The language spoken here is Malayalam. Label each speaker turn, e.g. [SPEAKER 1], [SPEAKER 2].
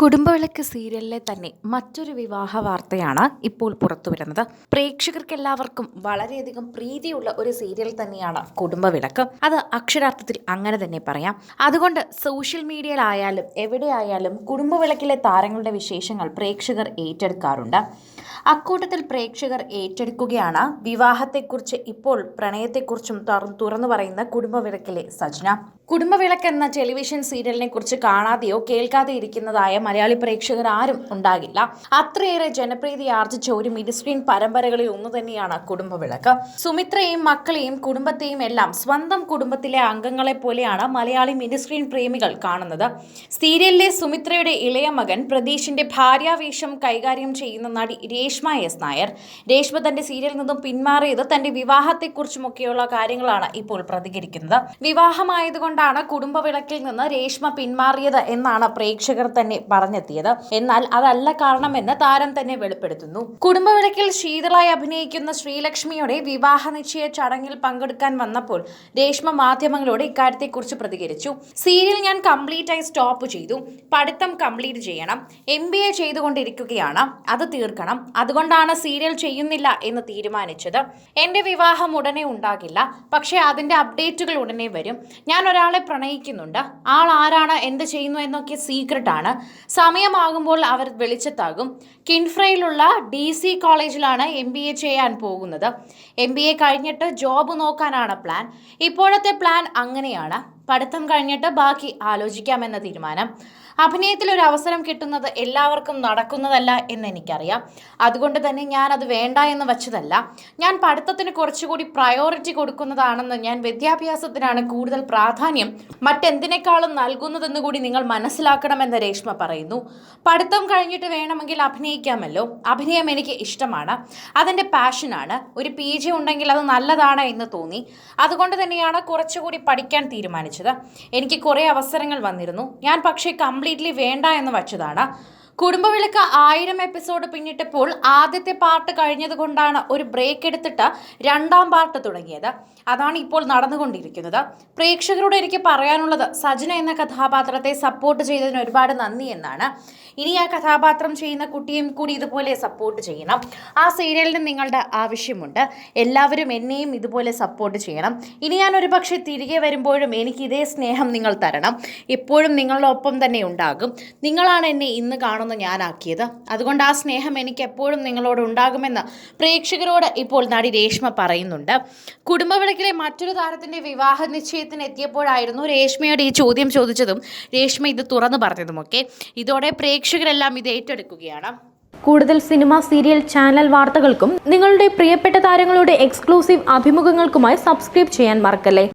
[SPEAKER 1] കുടുംബവിളക്ക് സീരിയലിലെ തന്നെ മറ്റൊരു വിവാഹ വാർത്തയാണ് ഇപ്പോൾ പുറത്തു വരുന്നത്. പ്രേക്ഷകർക്ക് എല്ലാവർക്കും വളരെയധികം പ്രീതിയുള്ള ഒരു സീരിയൽ തന്നെയാണ് കുടുംബവിളക്ക്. അത് അക്ഷരാർത്ഥത്തിൽ അങ്ങനെ തന്നെ പറയാം. അതുകൊണ്ട് സോഷ്യൽ മീഡിയയിലായാലും എവിടെയായാലും കുടുംബവിളക്കിലെ താരങ്ങളുടെ വിശേഷങ്ങൾ പ്രേക്ഷകർ ഏറ്റെടുക്കാറുണ്ട്. അക്കൂട്ടത്തിൽ പ്രേക്ഷകർ ഏറ്റെടുക്കുകയാണ് വിവാഹത്തെക്കുറിച്ച് ഇപ്പോൾ പ്രണയത്തെക്കുറിച്ചും തുറന്നു പറയുന്ന കുടുംബവിളക്കിലെ സജ്ന. കുടുംബവിളക്ക് എന്ന ടെലിവിഷൻ സീരിയലിനെ കുറിച്ച് കാണാതെയോ കേൾക്കാതെ ഇരിക്കുന്നതായ മലയാളി പ്രേക്ഷകർ ആരും ഉണ്ടാകില്ല. അത്രയേറെ ജനപ്രീതി ആർജിച്ച ഒരു മിഡ് സ്ക്രീൻ പരമ്പരകളിൽ ഒന്ന് തന്നെയാണ് കുടുംബവിളക്ക് സുമിത്രയെയും മക്കളെയും കുടുംബത്തെയും എല്ലാം സ്വന്തം കുടുംബത്തിലെ അംഗങ്ങളെ പോലെയാണ് മലയാളി മിഡ് സ്ക്രീൻ പ്രേമികൾ കാണുന്നത്. സീരിയലിലെ സുമിത്രയുടെ ഇളയ മകൻ പ്രതീഷിന്റെ ഭാര്യാവേഷം കൈകാര്യം ചെയ്യുന്ന നടി രേഷ്മ എസ് നായർ. രേഷ്മ തന്റെ സീരിയലിൽ നിന്നും പിന്മാറിയത് തന്റെ വിവാഹത്തെക്കുറിച്ചുമൊക്കെയുള്ള കാര്യങ്ങളാണ് ഇപ്പോൾ പ്രതികരിക്കുന്നത്. വിവാഹമായതുകൊണ്ടാണ് കുടുംബവിളക്കിൽ നിന്ന് രേഷ്മ പിന്മാറിയത് എന്നാണ് പ്രേക്ഷകർ തന്നെ പറഞ്ഞെത്തിയത്. എന്നാൽ അതല്ല കാരണമെന്ന് താരം തന്നെ വെളിപ്പെടുത്തുന്നു. കുടുംബവിളക്കിൽ ശീതളായി അഭിനയിക്കുന്ന ശ്രീലക്ഷ്മിയുടെ വിവാഹ നിശ്ചയ ചടങ്ങിൽ പങ്കെടുക്കാൻ വന്നപ്പോൾ രേഷ്മ മാധ്യമങ്ങളോട് ഇക്കാര്യത്തെക്കുറിച്ച് പ്രതികരിച്ചു. സീരിയൽ ഞാൻ കംപ്ലീറ്റ് ആയി സ്റ്റോപ്പ് ചെയ്തു. പഠിത്തം കംപ്ലീറ്റ് ചെയ്യണം. എം ബി എ ചെയ്തുകൊണ്ടിരിക്കുകയാണ്. അത് തീർക്കണം. അതുകൊണ്ടാണ് സീരിയൽ ചെയ്യുന്നില്ല എന്ന് തീരുമാനിച്ചത്. എന്റെ വിവാഹം ഉടനെ ഉണ്ടാകില്ല. പക്ഷേ അതിന്റെ അപ്ഡേറ്റുകൾ ഉടനെ വരും. ഞാൻ ഒരാളെ പ്രണയിക്കുന്നുണ്ട്. ആൾ ആരാണ്? എന്ത് ചെയ്യുന്നു? എന്നൊക്കെ സീക്രട്ടാണ് സമയമാകുമ്പോൾ അവർ വെളിച്ചത്താകും. കിൻഫ്രയിലുള്ള ഡി സി കോളേജിലാണ് എം ബി എ ചെയ്യാൻ പോകുന്നത്. എം ബി എ കഴിഞ്ഞിട്ട് ജോബ് നോക്കാനാണ് പ്ലാൻ. ഇപ്പോഴത്തെ പ്ലാൻ അങ്ങനെയാണ്. പഠിത്തം കഴിഞ്ഞിട്ട് ബാക്കി ആലോചിക്കാമെന്ന തീരുമാനം. അഭിനയത്തിൽ ഒരു അവസരം കിട്ടുന്നത് എല്ലാവർക്കും നടക്കുന്നതല്ല എന്ന് എനിക്കറിയാം. അതുകൊണ്ട് തന്നെ ഞാൻ അത് വേണ്ട എന്ന് വച്ചതല്ല. ഞാൻ പഠിത്തത്തിന് കുറച്ചുകൂടി പ്രയോറിറ്റി കൊടുക്കുന്നതാണെന്ന് ഞാൻ വിദ്യാഭ്യാസത്തിനാണ് കൂടുതൽ പ്രാധാന്യം മറ്റെന്തിനേക്കാളും നൽകുന്നതെന്ന് കൂടി നിങ്ങൾ മനസ്സിലാക്കണമെന്ന് രേഷ്മ പറയുന്നു. പഠിത്തം കഴിഞ്ഞിട്ട് വേണമെങ്കിൽ അഭിനയിക്കാമല്ലോ. അഭിനയം എനിക്ക് ഇഷ്ടമാണ്. അതെന്റെ പാഷനാണ് ഒരു പി ഉണ്ടെങ്കിൽ അത് നല്ലതാണ് എന്ന് തോന്നി. അതുകൊണ്ട് തന്നെയാണ് കുറച്ചുകൂടി പഠിക്കാൻ തീരുമാനിച്ചത്. എനിക്ക് കുറേ അവസരങ്ങൾ വന്നിരുന്നു. ഞാൻ പക്ഷേ കംപ്ലീറ്റ്ലി വേണ്ട എന്ന് വച്ചതാണ്. കുടുംബവിളക്ക് ആയിരം എപ്പിസോഡ് പിന്നിട്ടപ്പോൾ ആദ്യത്തെ പാർട്ട് കഴിഞ്ഞതുകൊണ്ടാണ് ഒരു ബ്രേക്ക് എടുത്തിട്ട് രണ്ടാം പാർട്ട് തുടങ്ങിയത്. അതാണ് ഇപ്പോൾ നടന്നുകൊണ്ടിരിക്കുന്നത്. പ്രേക്ഷകരോട് എനിക്ക് പറയാനുള്ളത് സജന എന്ന കഥാപാത്രത്തെ സപ്പോർട്ട് ചെയ്തതിന് ഒരുപാട് നന്ദി എന്നാണ്. ഇനി ആ കഥാപാത്രം ചെയ്യുന്ന കുട്ടിയും കൂടി ഇതുപോലെ സപ്പോർട്ട് ചെയ്യണം. ആ സീരിയലിന് നിങ്ങളുടെ ആവശ്യമുണ്ട്. എല്ലാവരും എന്നെയും ഇതുപോലെ സപ്പോർട്ട് ചെയ്യണം. ഇനി ഞാൻ ഒരു പക്ഷേ തിരികെ വരുമ്പോഴും എനിക്ക് ഇതേ സ്നേഹം നിങ്ങൾ തരണം. എപ്പോഴും നിങ്ങളുടെ ഒപ്പം തന്നെ ഉണ്ടാകും. നിങ്ങളാണ് എന്നെ ഇന്ന് കാണുന്ന ഞാനാക്കിയത്. അതുകൊണ്ട് ആ സ്നേഹം എനിക്ക് എപ്പോഴും നിങ്ങളോട് ഉണ്ടാകുമെന്ന് പ്രേക്ഷകരോട് ഇപ്പോൾ നടി രേഷ്മ പറയുന്നുണ്ട്. കുടുംബവിളക്കിലെ മറ്റൊരു താരത്തിന്റെ വിവാഹ നിശ്ചയത്തിന് എത്തിയപ്പോഴായിരുന്നു രേഷ്മയോട് ഈ ചോദ്യം ചോദിച്ചതും രേഷ്മ ഇത് തുറന്നു പറഞ്ഞതുമൊക്കെ ഇതോടെ പ്രേക്ഷകരെല്ലാം ഇത് ഏറ്റെടുക്കുകയാണ്.
[SPEAKER 2] കൂടുതൽ സിനിമ സീരിയൽ ചാനൽ വാർത്തകൾക്കും നിങ്ങളുടെ പ്രിയപ്പെട്ട താരങ്ങളുടെ എക്സ്ക്ലൂസീവ് അഭിമുഖങ്ങൾക്കുമായി സബ്സ്ക്രൈബ് ചെയ്യാൻ മറക്കല്ലേ?